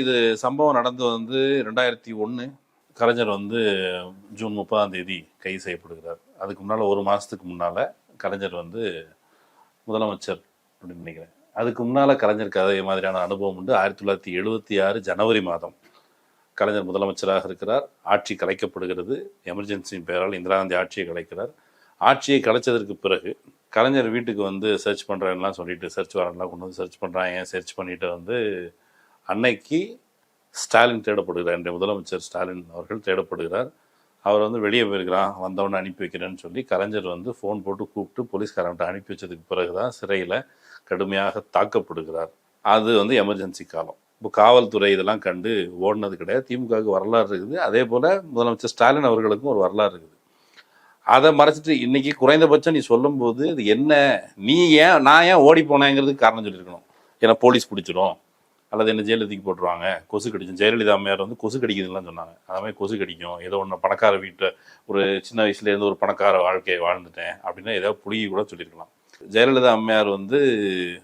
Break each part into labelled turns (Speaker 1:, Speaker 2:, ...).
Speaker 1: இது சம்பவம் நடந்து வந்து ரெண்டாயிரத்தி ஒன்று கலைஞர் வந்து ஜூன் முப்பதாம் தேதி கைது செய்யப்படுகிறார். அதுக்கு முன்னால் ஒரு மாதத்துக்கு முன்னால் கலைஞர் வந்து முதலமைச்சர் அப்படின்னு நினைக்கிறேன். அதுக்கு முன்னால் கலைஞருக்கு அதே மாதிரியான அனுபவம் உண்டு. ஆயிரத்தி தொள்ளாயிரத்தி எழுபத்தி ஆறு ஜனவரி மாதம் கலைஞர் முதலமைச்சராக இருக்கிறார். ஆட்சி கலைக்கப்படுகிறது. எமர்ஜென்சியின் பெயரால் இந்திரா காந்தி ஆட்சியை கலைக்கிறார். ஆட்சியை கலைச்சதற்கு பிறகு கலைஞர் வீட்டுக்கு வந்து சர்ச் பண்ணுறேன்லாம் சொல்லிட்டு சர்ச் வாரண்ட்லாம் கொண்டு வந்து சர்ச் பண்ணுறாங்க சர்ச் பண்ணிட்டு வந்து அன்னைக்கு ஸ்டாலின் தேடப்படுகிறார். இன்றைய முதலமைச்சர் ஸ்டாலின் அவர்கள் தேடப்படுகிறார். அவர் வந்து வெளியே போயிருக்கிறான் வந்தவொடனே அனுப்பி வைக்கிறேன்னு சொல்லி கலைஞர் வந்து ஃபோன் போட்டு கூப்பிட்டு போலீஸ்காரன்ட்ட அனுப்பி வச்சதுக்கு பிறகு தான் சிறையில் கடுமையாக தாக்கப்படுகிறார். அது வந்து எமர்ஜென்சி காலம். இப்போ காவல்துறை இதெல்லாம் கண்டு ஓடினது கிடையாது. திமுகவுக்கு வரலாறு இருக்குது. அதே போல் முதலமைச்சர் ஸ்டாலின் அவர்களுக்கும் ஒரு வரலாறு இருக்குது. அதை மறைச்சிட்டு இன்னைக்கு குறைந்தபட்சம் நீ சொல்லும்போது இது என்ன? நீ ஏன் நான் ஏன் ஓடி போனேங்கிறதுக்கு காரணம் சொல்லியிருக்கணும். ஏன்னா போலீஸ் பிடிச்சிரும். அல்லது என்ன ஜெயிலில் தூக்கி போட்டுருவாங்க. கொசு கடிக்கும். ஜெயலலிதா அம்மையார் வந்து கொசு கடிக்குதுலாம் சொன்னாங்க. அது மாதிரி கொசு கடிக்கும். ஏதோ ஒன்று பணக்கார வீட்டை ஒரு சின்ன வயசுலேருந்து ஒரு பணக்கார வாழ்க்கையை வாழ்ந்துட்டேன் அப்படின்னா ஏதாவது புளிய கூட சொல்லியிருக்கலாம். ஜெயலலிதா அம்மையார் வந்து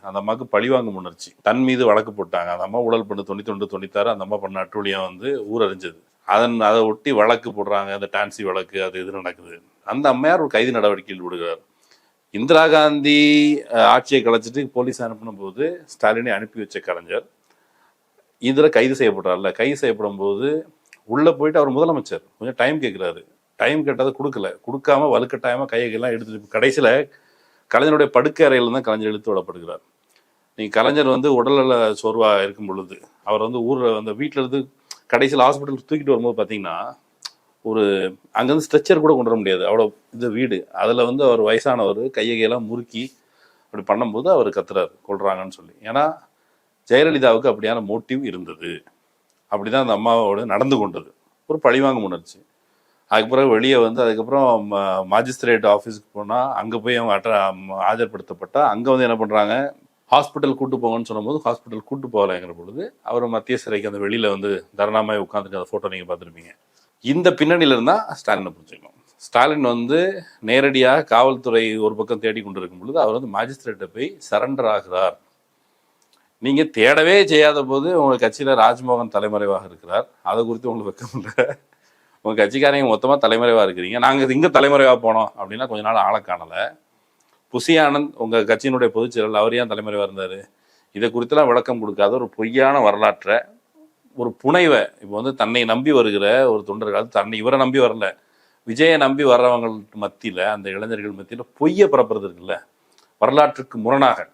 Speaker 1: அந்த அம்மாவுக்கு பழிவாங்கும் உணர்ச்சி. தன் மீது வழக்கு போட்டாங்க. அந்த அம்மா ஊழல் பண்ணு தொண்ணூத்தி ஒன்று தொண்ணூத்தாறு அந்த அம்மா பண்ண அட்டூழியம் வந்து ஊரறிஞ்சது. அதன் அதை ஒட்டி வழக்கு போடுறாங்க. அந்த டான்சி வழக்கு அது இது நடக்குது? அந்த அம்மையார் ஒரு கைது நடவடிக்கையில் விடுகிறார். இந்திரா காந்தி ஆட்சியை கலைச்சிட்டு போலீஸ் அனுப்பின போது ஸ்டாலினை அனுப்பி வச்ச கலைஞர் இதில் கைது செய்யப்படுறாருல. கைது செய்யப்படும் போது உள்ளே போயிட்டு அவர் முதலமைச்சர். கொஞ்சம் டைம் கேட்குறாரு டைம் கேட்டதை கொடுக்கல. கொடுக்காம வலுக்கட்டாயமாக கையெல்லாம் எடுத்துட்டு கடைசியில் கலைஞருடைய படுக்கை அறையில் தான் கலைஞர் இழுத்து விடப்படுகிறார். நீ கலைஞர் வந்து உடல்நல சோர்வாக இருக்கும் பொழுது அவர் வந்து ஊரில் அந்த வீட்டில் இருந்து கடைசியில் ஹாஸ்பிட்டல் தூக்கிட்டு வரும்போது பார்த்தீங்கன்னா ஒரு அங்கேருந்து ஸ்ட்ரெச்சர் கூட கொண்டு வர முடியாது. அவ்வளோ இது வீடு. அதில் வந்து அவர் வயசானவர் கையகையெல்லாம் முறுக்கி அப்படி பண்ணும்போது அவர் கத்துறாரு கொள்றாங்கன்னு சொல்லி. ஏன்னா ஜெயலலிதாவுக்கு அப்படியான மோட்டிவ் இருந்தது. அப்படிதான் அந்த அம்மாவோட நடந்து கொண்டது. ஒரு பழிவாங்கும் உணர்ச்சி அதுக்கு பிறகு வெளியே வந்து அதுக்கப்புறம் மாஜிஸ்ட்ரேட் ஆஃபீஸுக்கு போனால் அங்கே போய் அவங்க அட்ட ஆஜர்படுத்தப்பட்டால் அங்கே வந்து என்ன பண்ணுறாங்க ஹாஸ்பிட்டல் கூட்டு போங்கன்னு சொன்னபோது ஹாஸ்பிட்டல் கூட்டு போகலைங்கிற பொழுது அவர் மத்திய சிறைக்கு அந்த வெளியில் வந்து தரணாமாய் உட்காந்துட்டு அந்த ஃபோட்டோ நீங்கள் பார்த்துருப்பீங்க. இந்த பின்னணியில் இருந்தால் ஸ்டாலினை புரிஞ்சுக்கணும் ஸ்டாலின் வந்து நேரடியாக காவல்துறை ஒரு பக்கம் தேடி கொண்டு இருக்கும் பொழுது அவர் வந்து மாஜிஸ்ட்ரேட்டை போய் சரண்டர் ஆகிறார். நீங்க தேடவே செய்யாத போது உங்க கட்சியில ராஜ்மோகன் தலைமறைவாக இருக்கிறார். அதை குறித்து உங்களுக்கு வெக்கம் இல்லை. உங்க கட்சிக்காரங்க மொத்தமா தலைமறைவா இருக்கிறீங்க. நாங்க இங்க தலைமறைவா போனோம் அப்படின்னா கொஞ்ச நாள் ஆளை காணல. புசி ஆனந்த் உங்க கட்சியினுடைய பொதுச் செயலர் அவர் ஏன் தலைமறைவா இருந்தாரு? இதை குறித்தெல்லாம் விளக்கம் கொடுக்காத ஒரு பொய்யான வரலாற்றை ஒரு புனைவை இப்போ வந்து தன்னை நம்பி வருகிற ஒரு தொண்டர்கள் தன்னை இவரை நம்பி வரல. விஜயை நம்பி வர்றவங்க மத்தியில் அந்த இளைஞர்கள் மத்தியில் பொய்யை பரப்புறது இருக்குல்ல. வரலாற்றுக்கு முரணாக.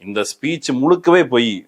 Speaker 1: இந்த ஸ்பீச் முழுக்கவே பொய்.